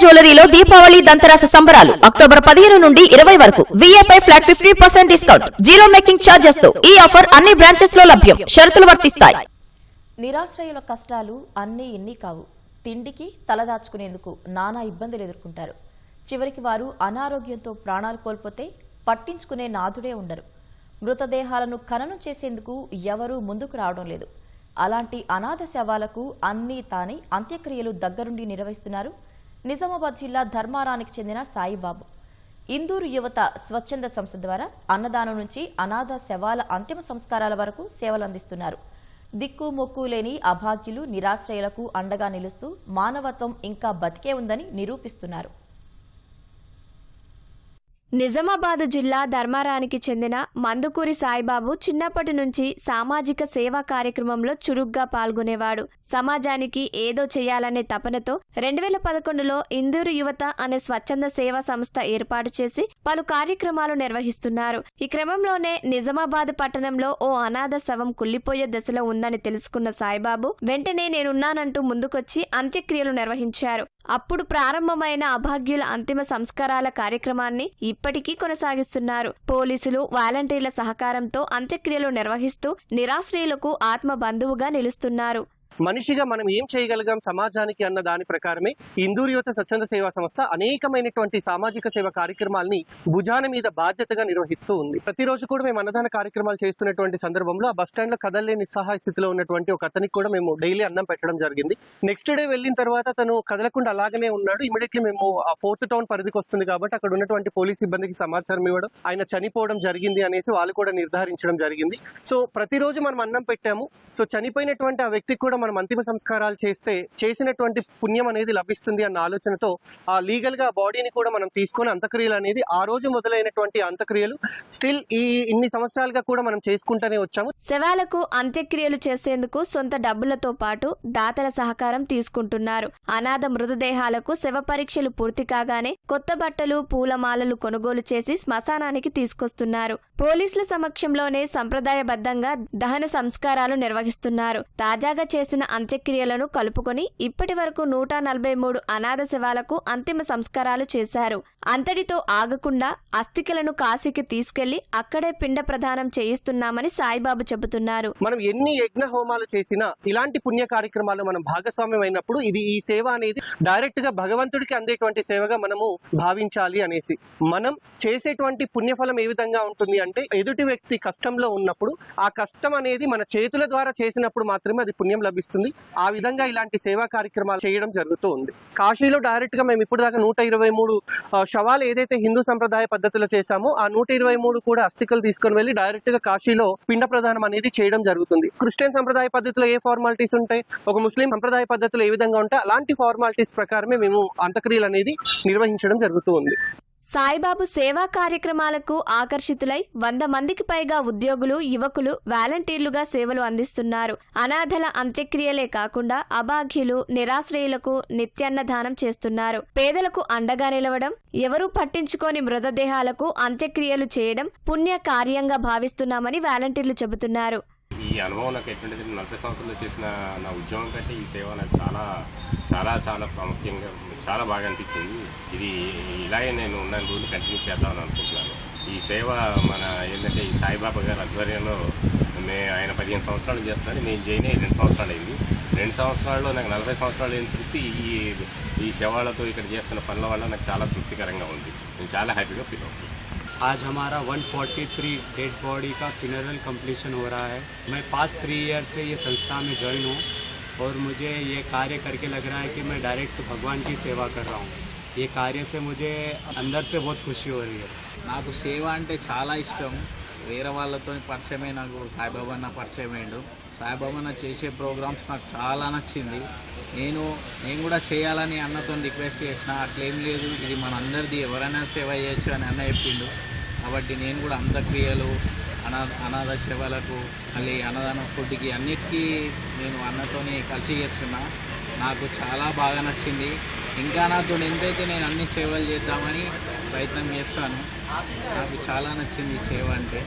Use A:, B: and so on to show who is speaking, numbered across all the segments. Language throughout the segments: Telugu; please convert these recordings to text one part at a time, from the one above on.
A: జ్యువెలరీలో దీపావళి దంతరాస సంబరాలు. అక్టోబర్ పదిహేను నుండి ఇరవై వరకు విఏపై flat fifty percent discount. Zero making ఛార్జెస్తో ఈ ఆఫర్ అన్ని బ్రాంచెస్లో లభ్యం. షరతులు వర్తిస్తాయి.
B: నిరాశ్రయుల కష్టాలు అన్ని ఇన్ని కావు. తిండికి తలదాచుకునేందుకు నానా ఇబ్బందులు ఎదుర్కొంటారు. చివరికి వారు అనారోగ్యంతో ప్రాణాలు కోల్పోతే పట్టించుకునే నాథుడే ఉండరు. మృతదేహాలను ఖననం చేసేందుకు ఎవరూ ముందుకు రావడం లేదు. అలాంటి అనాథ శవాలకు అన్నీ తానే అంత్యక్రియలు దగ్గరుండి నిర్వహిస్తున్నారు. నిజామాబాద్ జిల్లా ధర్మారానికి చెందిన సాయిబాబు. ఇందూరు యువత స్వచ్ఛంద సంస్థ ద్వారా అన్నదానం నుంచి అనాథ శవాల అంతిమ సంస్కారాల వరకు సేవలు అందిస్తున్నారు. దిక్కు మొక్కు లేని అభాగ్యులు నిరాశ్రయులకు అండగా నిలుస్తూ మానవత్వం ఇంకా బతికే ఉందని నిరూపిస్తున్నారు.
C: నిజామాబాద్ జిల్లా ధర్మారానికి చెందిన మందుకూరి సాయిబాబు చిన్నప్పటి నుంచి సామాజిక సేవా కార్యక్రమంలో చురుగ్గా పాల్గొనేవాడు. సమాజానికి ఏదో చేయాలనే తపనతో రెండు వేల పదకొండులో ఇందూరు యువత అనే స్వచ్ఛంద సేవా సంస్థ ఏర్పాటు చేసి పలు కార్యక్రమాలు నిర్వహిస్తున్నారు. ఈ క్రమంలోనే నిజామాబాద్ పట్టణంలో ఓ అనాథ శవం కుళ్ళిపోయే దశలో ఉందని తెలుసుకున్న సాయిబాబు వెంటనే నేనున్నానంటూ ముందుకొచ్చి అంత్యక్రియలు నిర్వహించారు. అప్పుడు ప్రారంభమైన అభాగ్యుల అంతిమ సంస్కారాల కార్యక్రమాన్ని ఇప్పటికీ కొనసాగిస్తున్నారు. పోలీసులు వాలంటీర్ల సహకారంతో అంత్యక్రియలు నిర్వహిస్తూ నిరాశ్రయులకు ఆత్మ బంధువుగా నిలుస్తున్నారు.
D: మనిషిగా మనం ఏం చేయగలిగాం సమాజానికి అన్న దాని ప్రకారమే ఇందూరు యువత స్వచ్ఛంద సేవా సంస్థ అనేకమైనటువంటి సామాజిక సేవ కార్యక్రమాల్ని భుజాన మీద బాధ్యతగా నిర్వహిస్తూ ఉంది. ప్రతిరోజు కూడా మేము అన్నదాన కార్యక్రమాలు చేస్తున్నటువంటి సందర్భంలో ఆ బస్ స్టాండ్లో కదలలేని నిస్సహాయ స్థితిలో ఉన్నటువంటి ఒక అతనికి కూడా మేము డైలీ అన్నం పెట్టడం జరిగింది. నెక్స్ట్ డే వెళ్ళిన తర్వాత తను కదలకుండా అలాగనే ఉన్నాడు. ఇమీడియట్లీ మేము ఆ ఫోర్త్ టౌన్ పరిధికి వస్తుంది కాబట్టి అక్కడ ఉన్నటువంటి పోలీస్ సిబ్బందికి సమాచారం ఇవ్వడం ఆయన చనిపోవడం జరిగింది అనేసి వాళ్ళు కూడా నిర్ధారించడం జరిగింది. సో ప్రతిరోజు మనం అన్నం పెట్టాము. సో చనిపోయినటువంటి ఆ వ్యక్తికి కూడా మనం అంతిమ సంస్కారాలు చేస్తే చేసినటువంటి పుణ్యం అనేది లభిస్తుంది అన్న ఆలోచనతో ఆ లీగల్గా బాడీని కూడా మనం తీసుకొని అంత్యక్రియలు అనేది ఆ రోజు మొదలైనటువంటి అంత్యక్రియలు. స్టిల్ ఈ ఇన్ని సంవత్సరాలుగా కూడా మనం చేసుకుంటూనే వచ్చాము.
C: శవాలకు అంత్యక్రియలు చేసేందుకు సొంత డబ్బులతో పాటు దాతల సహకారం తీసుకుంటున్నారు. అనాథ మృతదేహాలకు శవ పరీక్షలు పూర్తి కాగానే కొత్త బట్టలు పూలమాలలు కొనుగోలు చేసి శ్మశానానికి తీసుకొస్తున్నారు. పోలీసుల సమక్షంలోనే సంప్రదాయబద్ధంగా దహన సంస్కారాలు నిర్వహిస్తున్నారు. తాజాగా చేసిన అంత్యక్రియలను కలుపుకొని ఇప్పటి వరకు నూట నలభై మూడు అనాథ శవాలకు అంతిమ సంస్కారాలు చేశారు. అంతటితో ఆగకుండా అస్థికలను కాశీకి తీసుకెళ్ళి అక్కడే పిండ ప్రదానం చేయిస్తున్నామని సాయిబాబు చెబుతున్నారు.
D: మనం ఎన్ని యజ్ఞ హోమాలు చేసినా ఇలాంటి పుణ్య కార్యక్రమాలు మనం భాగస్వామ్యం అయినప్పుడు ఇది ఈ సేవ అనేది డైరెక్ట్గా భగవంతుడికి అందేటువంటి సేవగా మనము భావించాలి అనేసి. మనం చేసేటువంటి పుణ్యఫలం ఏ విధంగా ఉంటుంది అంటే ఎదుటి వ్యక్తి కష్టంలో ఉన్నప్పుడు ఆ కష్టం అనేది మన చేతుల ద్వారా చేసినప్పుడు మాత్రమే అది పుణ్యం లభిస్తుంది. ఆ విధంగా ఇలాంటి సేవా కార్యక్రమాలు చేయడం జరుగుతూ ఉంది. కాశీలో డైరెక్ట్గా మేము ఇప్పుడు దాకా నూట ఇరవై మూడు శవాలు ఏదైతే హిందూ సంప్రదాయ పద్ధతిలో చేశామో ఆ నూట ఇరవై మూడు కూడా అస్థికలు తీసుకొని వెళ్ళి డైరెక్ట్గా కాశీలో పిండ ప్రదానం అనేది చేయడం జరుగుతుంది. క్రిస్టియన్ సంప్రదాయ పద్ధతిలో ఏ ఫార్మాలిటీస్ ఉంటాయి? ఒక ముస్లిం సంప్రదాయ పద్ధతిలో ఏ విధంగా ఉంటాయి? అలాంటి ఫార్మాలిటీస్ ప్రకారమే మేము అంత్యక్రియలు అనేది నిర్వహించడం జరుగుతూ ఉంది.
C: సాయిబాబు సేవా కార్యక్రమాలకు ఆకర్షితులై వంద మందికి పైగా ఉద్యోగులు యువకులు వాలంటీర్లుగా సేవలు అందిస్తున్నారు. అనాథల అంత్యక్రియలే కాకుండా అభాగ్యులు నిరాశ్రయులకు నిత్యాన్నదానం చేస్తున్నారు. పేదలకు అండగా నిలవడం ఎవరూ పట్టించుకోని మృతదేహాలకు అంత్యక్రియలు చేయడం పుణ్య కార్యంగా భావిస్తున్నామని వాలంటీర్లు చెబుతున్నారు.
E: ఈ అనుభవం నాకు ఎటువంటిది నలభై సంవత్సరాలు చేసిన నా ఉద్యోగం కంటే ఈ సేవ నాకు చాలా చాలా చాలా ప్రాముఖ్యంగా చాలా బాగా అనిపించింది. ఇది ఇలాగే నేను ఉన్న రోజులు కంటిన్యూ చేద్దామని అనుకుంటున్నాను. ఈ సేవ మన ఏంటంటే ఈ సాయిబాబా గారి ఆధ్వర్యంలో మే ఆయన పదిహేను సంవత్సరాలు చేస్తాను నేను చేయని రెండు సంవత్సరాలు అయింది. రెండు సంవత్సరాల్లో నాకు నలభై సంవత్సరాలు అయిన తృప్తి ఈ ఈ శవాలతో ఇక్కడ చేస్తున్న పనుల వల్ల నాకు చాలా తృప్తికరంగా ఉంది. నేను చాలా హ్యాపీగా ఫీల్ అవుతుంది
F: आज हमारा 143 डेड बॉडी का फिनरल कंप्लीशन हो रहा है मैं पास्ट थ्री ईयर से ये संस्था में ज्वाइन हूँ और मुझे ये कार्य करके लग रहा है कि मैं डायरेक्ट भगवान की सेवा कर रहा हूँ ये कार्य से मुझे अंदर से बहुत खुशी हो रही है
G: నాకు సేవ అంటే చాలా ఇష్టం వేరే వాళ్ళతో పరిచయమే నాకు సాయిబాబా అన్న పరిచయం అయ్యిండు. సాయిబాబా అన్న చేసే ప్రోగ్రామ్స్ నాకు చాలా నచ్చింది. నేను నేను కూడా చేయాలని అన్నతో రిక్వెస్ట్ చేసిన అట్లేం లేదు ఇది మన అందరిది ఎవరైనా సేవ చేయొచ్చు అని అన్న చెప్పిండు. కాబట్టి నేను కూడా అంత్యక్రియలు అనా అనాథ సేవలకు మళ్ళీ అన్నదాన ఫుడ్కి అన్నిటికీ నేను అన్నతోని కలిసి చేస్తున్నా. నాకు చాలా బాగా నచ్చింది. ఇంకా నాతో ఎంతైతే నేను అన్ని సేవలు చేద్దామని ప్రయత్నం చేస్తాను. నాకు చాలా నచ్చింది ఈ సేవ అంటే.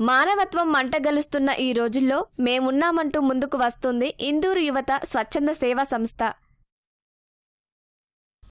C: మానవత్వం మంటగలుస్తున్న ఈ రోజుల్లో మేమున్నామంటూ ముందుకు వస్తుంది ఇందూరు యువత స్వచ్ఛంద సేవా సంస్థ.